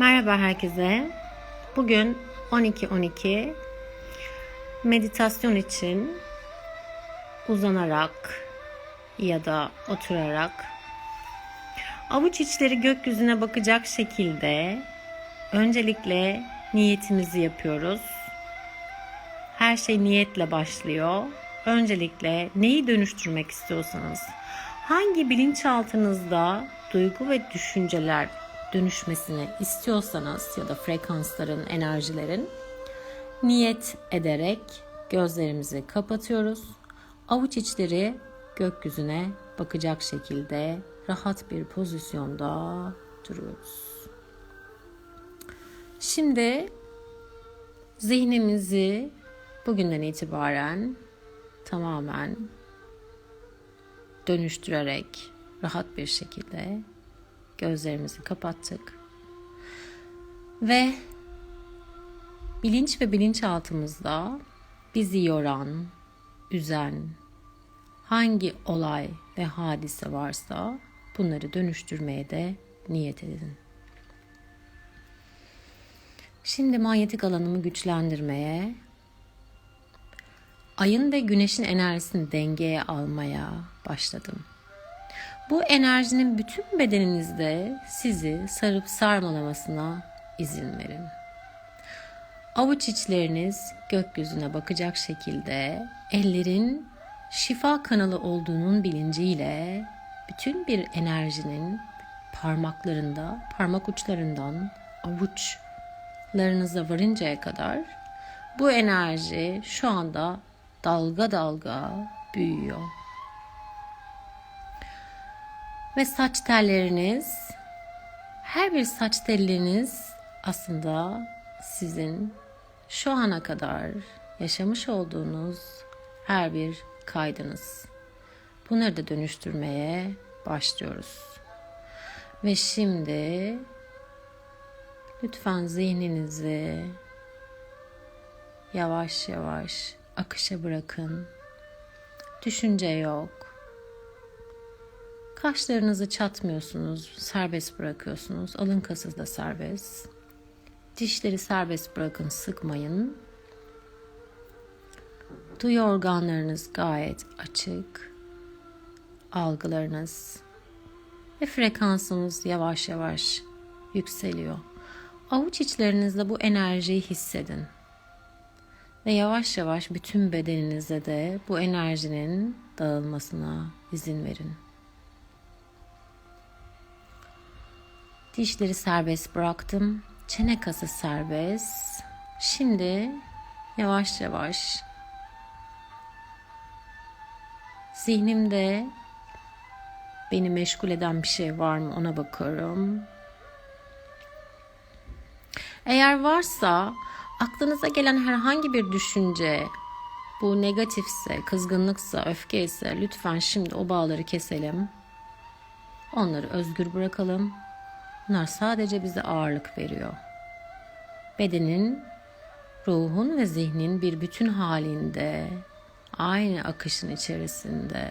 Merhaba herkese. Bugün 12-12 meditasyon için uzanarak ya da oturarak avuç içleri gökyüzüne bakacak şekilde öncelikle niyetimizi yapıyoruz. Her şey niyetle başlıyor. Öncelikle neyi dönüştürmek istiyorsanız, hangi bilinçaltınızda duygu ve düşünceler dönüşmesini istiyorsanız ya da frekansların, enerjilerin niyet ederek gözlerimizi kapatıyoruz. Avuç içleri gökyüzüne bakacak şekilde rahat bir pozisyonda duruyoruz. Şimdi zihnimizi bugünden itibaren tamamen dönüştürerek rahat bir şekilde gözlerimizi kapattık. Ve bilinç ve bilinçaltımızda bizi yoran, üzen hangi olay ve hadise varsa bunları dönüştürmeye de niyet edin. Şimdi manyetik alanımı güçlendirmeye, ayın ve güneşin enerjisini dengeye almaya başladım. Bu enerjinin bütün bedeninizde sizi sarıp sarmalamasına izin verin. Avuç içleriniz gökyüzüne bakacak şekilde ellerin şifa kanalı olduğunun bilinciyle bütün bir enerjinin parmaklarında, parmak uçlarından avuçlarınıza varıncaya kadar bu enerji şu anda dalga dalga büyüyor. Ve saç telleriniz, her bir saç telleriniz aslında sizin şu ana kadar yaşamış olduğunuz her bir kaydınız. Bunları da dönüştürmeye başlıyoruz. Ve şimdi lütfen zihninizi yavaş yavaş akışa bırakın. Düşünce yok. Kaşlarınızı çatmıyorsunuz, serbest bırakıyorsunuz. Alın kası da serbest. Dişleri serbest bırakın, sıkmayın. Duyu organlarınız gayet açık. Algılarınız ve frekansınız yavaş yavaş yükseliyor. Avuç içlerinizde bu enerjiyi hissedin. Ve yavaş yavaş bütün bedeninize de bu enerjinin dağılmasına izin verin. Dişleri serbest bıraktım. Çene kası serbest. Şimdi yavaş yavaş zihnimde beni meşgul eden bir şey var mı ona bakıyorum. Eğer varsa aklınıza gelen herhangi bir düşünce bu negatifse, kızgınlıksa, öfke lütfen şimdi o bağları keselim. Onları özgür bırakalım. Bunlar sadece bize ağırlık veriyor. Bedenin, ruhun ve zihnin bir bütün halinde, aynı akışın içerisinde,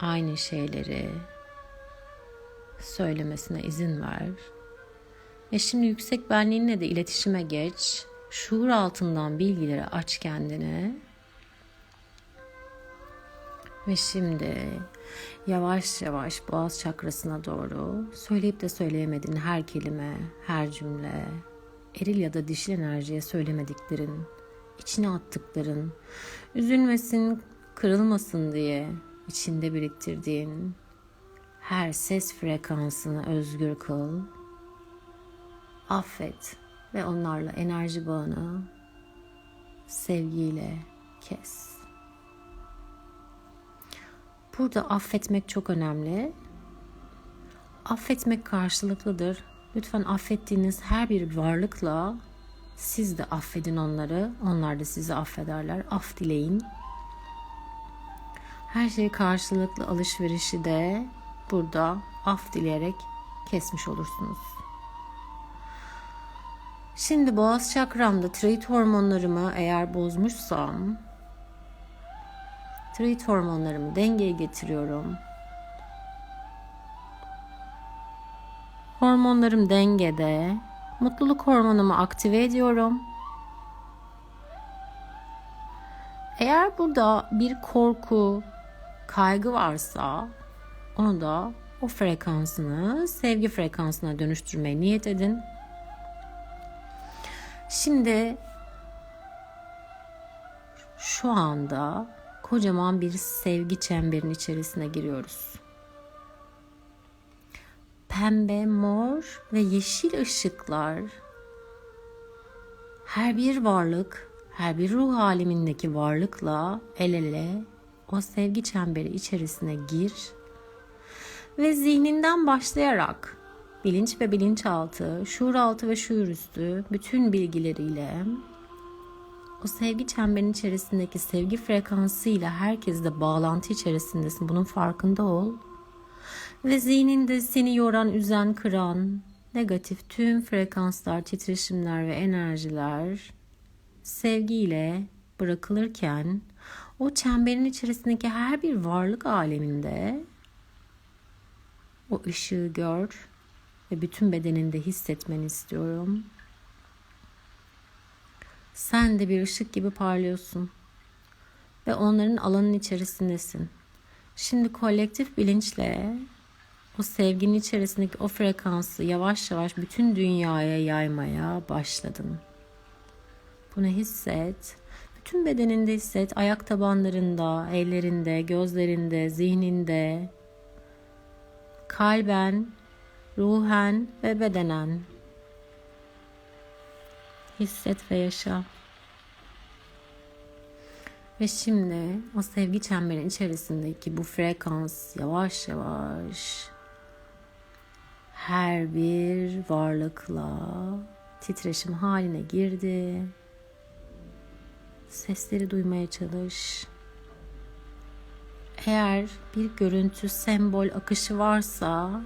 aynı şeyleri söylemesine izin ver. Ve şimdi yüksek benliğinle de iletişime geç. Şuur altından bilgileri aç kendine. Ve şimdi yavaş yavaş boğaz çakrasına doğru söyleyip de söyleyemediğin her kelime, her cümle, eril ya da dişil enerjiye söylemediklerin, içine attıkların, üzülmesin, kırılmasın diye içinde biriktirdiğin her ses frekansını özgür kıl. Affet ve onlarla enerji bağını sevgiyle kes. Burada affetmek çok önemli. Affetmek karşılıklıdır. Lütfen affettiğiniz her bir varlıkla siz de affedin onları. Onlar da sizi affederler. Af dileyin. Her şey karşılıklı alışverişi de burada af dileyerek kesmiş olursunuz. Şimdi boğaz çakramda tiroid hormonlarımı eğer bozmuşsam tiroid hormonlarımı dengeye getiriyorum. Hormon hormonlarım dengede. Mutluluk hormonumu aktive ediyorum. Eğer burada bir korku, kaygı varsa onu da o frekansını sevgi frekansına dönüştürmeye niyet edin. Şimdi şu anda kocaman bir sevgi çemberin içerisine giriyoruz. Pembe, mor ve yeşil ışıklar her bir varlık, her bir ruh alemindeki varlıkla el ele o sevgi çemberi içerisine gir ve zihninden başlayarak bilinç ve bilinçaltı, şuur altı ve şuur üstü bütün bilgileriyle o sevgi çemberinin içerisindeki sevgi frekansıyla herkesle bağlantı içerisindesin. Bunun farkında ol. Ve zihninde seni yoran, üzen, kıran, negatif tüm frekanslar, titreşimler ve enerjiler sevgiyle bırakılırken o çemberin içerisindeki her bir varlık aleminde o ışığı gör ve bütün bedeninde hissetmeni istiyorum. Sen de bir ışık gibi parlıyorsun ve onların alanın içerisindesin. Şimdi kolektif bilinçle o sevginin içerisindeki o frekansı yavaş yavaş bütün dünyaya yaymaya başladın. Bunu hisset. Bütün bedeninde hisset. Ayak tabanlarında, ellerinde, gözlerinde, zihninde, kalben, ruhen ve bedenen. Hisset ve yaşa. Ve şimdi o sevgi çemberin içerisindeki bu frekans yavaş yavaş her bir varlıkla titreşim haline girdi. Sesleri duymaya çalış. Eğer bir görüntü, sembol akışı varsa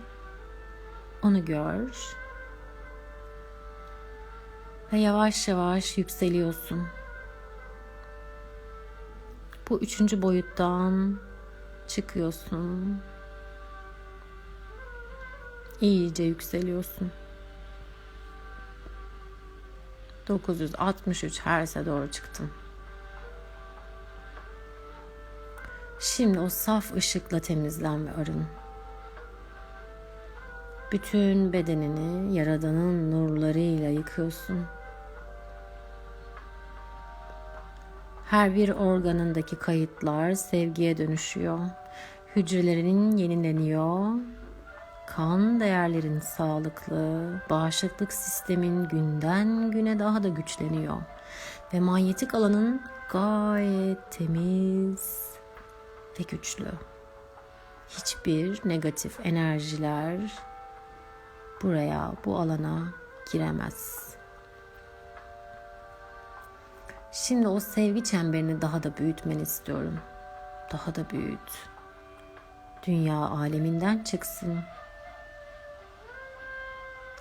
onu gör. Ve yavaş yavaş yükseliyorsun. Bu üçüncü boyuttan çıkıyorsun. İyice yükseliyorsun. 963 Hertz'e doğru çıktın. Şimdi o saf ışıkla temizlen ve arın. Bütün bedenini Yaradan'ın nurlarıyla yıkıyorsun. Her bir organındaki kayıtlar sevgiye dönüşüyor. Hücrelerinin yenileniyor. Kan değerlerin sağlıklı, bağışıklık sistemin günden güne daha da güçleniyor. Ve manyetik alanın gayet temiz ve güçlü. Hiçbir negatif enerjiler buraya, bu alana giremez. Şimdi o sevgi çemberini daha da büyütmeni istiyorum. Daha da büyüt. Dünya aleminden çıksın.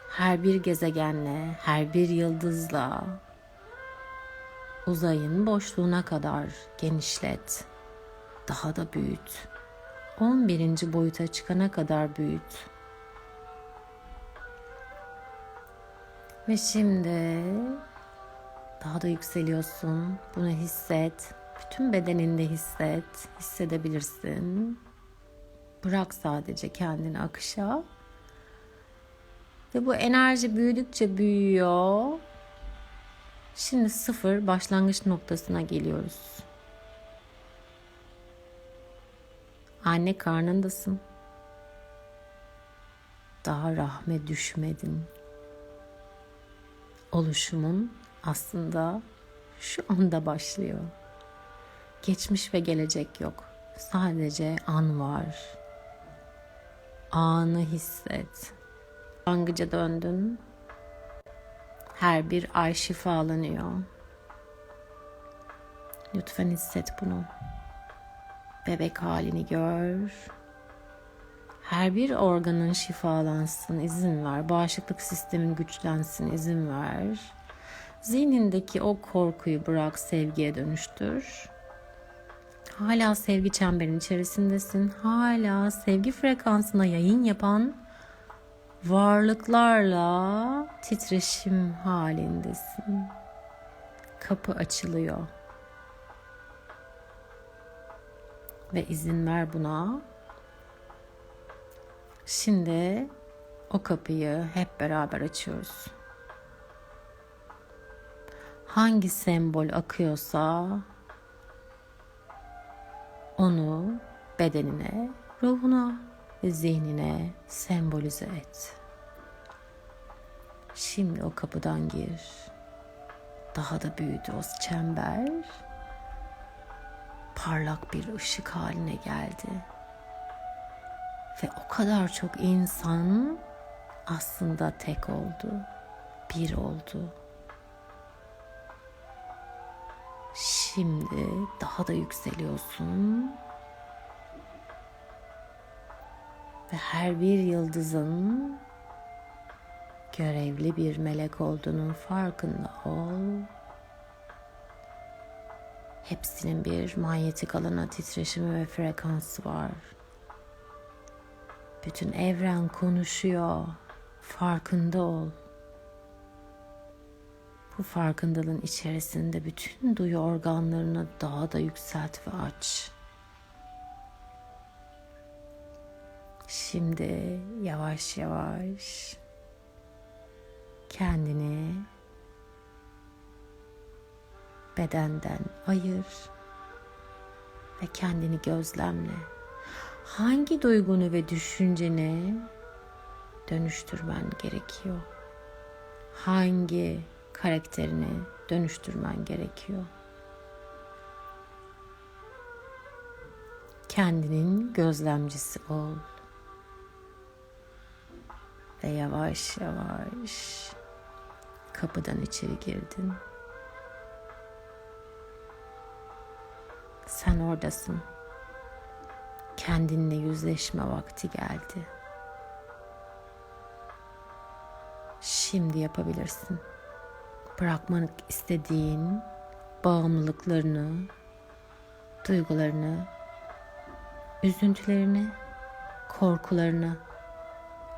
Her bir gezegenle, her bir yıldızla uzayın boşluğuna kadar genişlet. Daha da büyüt. 11. boyuta çıkana kadar büyüt. Ve şimdi daha da yükseliyorsun. Bunu hisset. Bütün bedeninde hisset. Hissedebilirsin. Bırak sadece kendini akışa. Ve bu enerji büyüdükçe büyüyor. Şimdi sıfır başlangıç noktasına geliyoruz. Anne karnındasın. Daha rahme düşmedin. Oluşumun aslında şu anda başlıyor. Geçmiş ve gelecek yok. Sadece an var. Anı hisset. Başlangıca döndün. Her bir ay şifalanıyor. Lütfen hisset bunu. Bebek halini gör. Her bir organın şifalansın, izin ver. Bağışıklık sistemin güçlensin, izin ver. Zihnindeki o korkuyu bırak, sevgiye dönüştür. Hala sevgi çemberin içerisindesin. Hala sevgi frekansına yayın yapan varlıklarla titreşim halindesin. Kapı açılıyor. Ve izin ver buna. Şimdi o kapıyı hep beraber açıyoruz. Hangi sembol akıyorsa onu bedenine, ruhuna ve zihnine sembolize et. Şimdi o kapıdan gir. Daha da büyüdü o çember. Parlak bir ışık haline geldi. Ve o kadar çok insan aslında tek oldu. Bir oldu. Şimdi daha da yükseliyorsun. Ve her bir yıldızın görevli bir melek olduğunun farkında ol. Hepsinin bir manyetik alana titreşimi ve frekansı var. Bütün evren konuşuyor. Farkında ol. Bu farkındalığın içerisinde bütün duyu organlarını daha da yükselt ve aç. Şimdi yavaş yavaş kendini bedenden ayır ve kendini gözlemle. Hangi duygunu ve düşünceni dönüştürmen gerekiyor? Hangi karakterini dönüştürmen gerekiyor? Kendinin gözlemcisi ol ve yavaş yavaş kapıdan içeri girdin. Sen oradasın. Kendinle yüzleşme vakti geldi. Şimdi yapabilirsin. Bırakmak istediğin bağımlılıklarını, duygularını, üzüntülerini, korkularını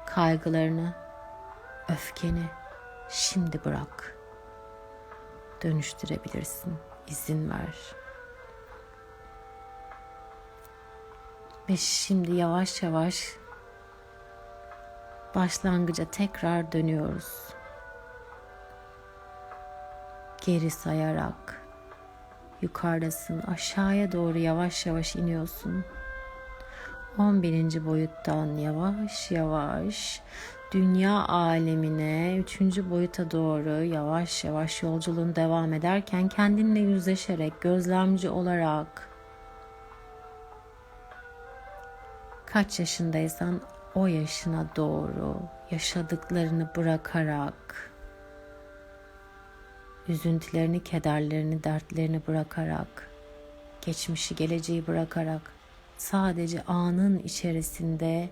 kaygılarını, öfkeni şimdi bırak. Dönüştürebilirsin. İzin ver. Ve şimdi yavaş yavaş başlangıca tekrar dönüyoruz. Geri sayarak yukarıdasın. Aşağıya doğru yavaş yavaş iniyorsun. 11. boyuttan yavaş yavaş dünya alemine 3. boyuta doğru yavaş yavaş yolculuğun devam ederken kendinle yüzleşerek gözlemci olarak kaç yaşındaysan o yaşına doğru yaşadıklarını bırakarak üzüntülerini, kederlerini, dertlerini bırakarak geçmişi, geleceği bırakarak sadece anın içerisinde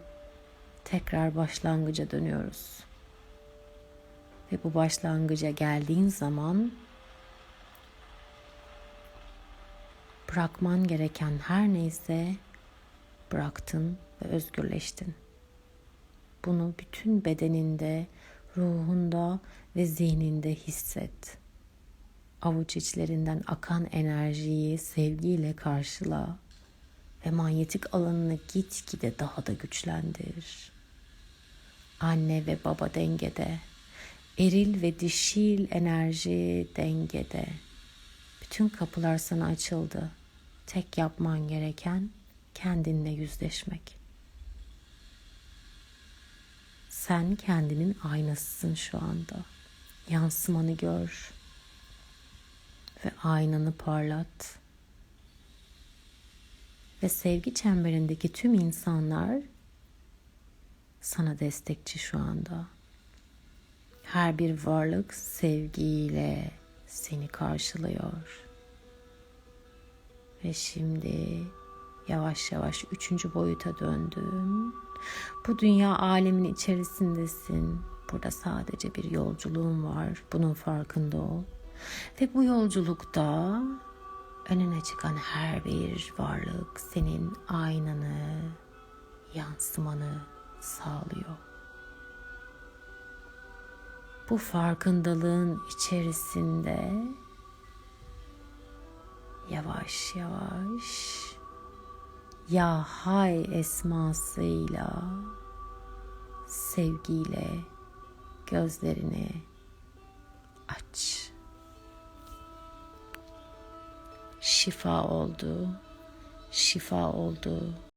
tekrar başlangıca dönüyoruz. Ve bu başlangıca geldiğin zaman bırakman gereken her neyse bıraktın ve özgürleştin. Bunu bütün bedeninde, ruhunda ve zihninde hisset. Avuç içlerinden akan enerjiyi sevgiyle karşıla ve manyetik alanını gitgide daha da güçlendir. Anne ve baba dengede, eril ve dişil enerji dengede. Bütün kapılar sana açıldı. Tek yapman gereken kendinle yüzleşmek. Sen kendinin aynasısın şu anda. Yansımanı gör ve aynanı parlat ve sevgi çemberindeki tüm insanlar sana destekçi şu anda. Her bir varlık sevgiyle seni karşılıyor. Ve şimdi yavaş yavaş üçüncü boyuta döndün. Bu dünya alemin içerisindesin. Burada sadece bir yolculuğun var. Bunun farkında ol. Ve bu yolculukta önüne çıkan her bir varlık senin aynanı, yansımanı sağlıyor. bu farkındalığın içerisinde yavaş yavaş ya hay esmasıyla sevgiyle gözlerini aç. Şifa oldu. Şifa oldu.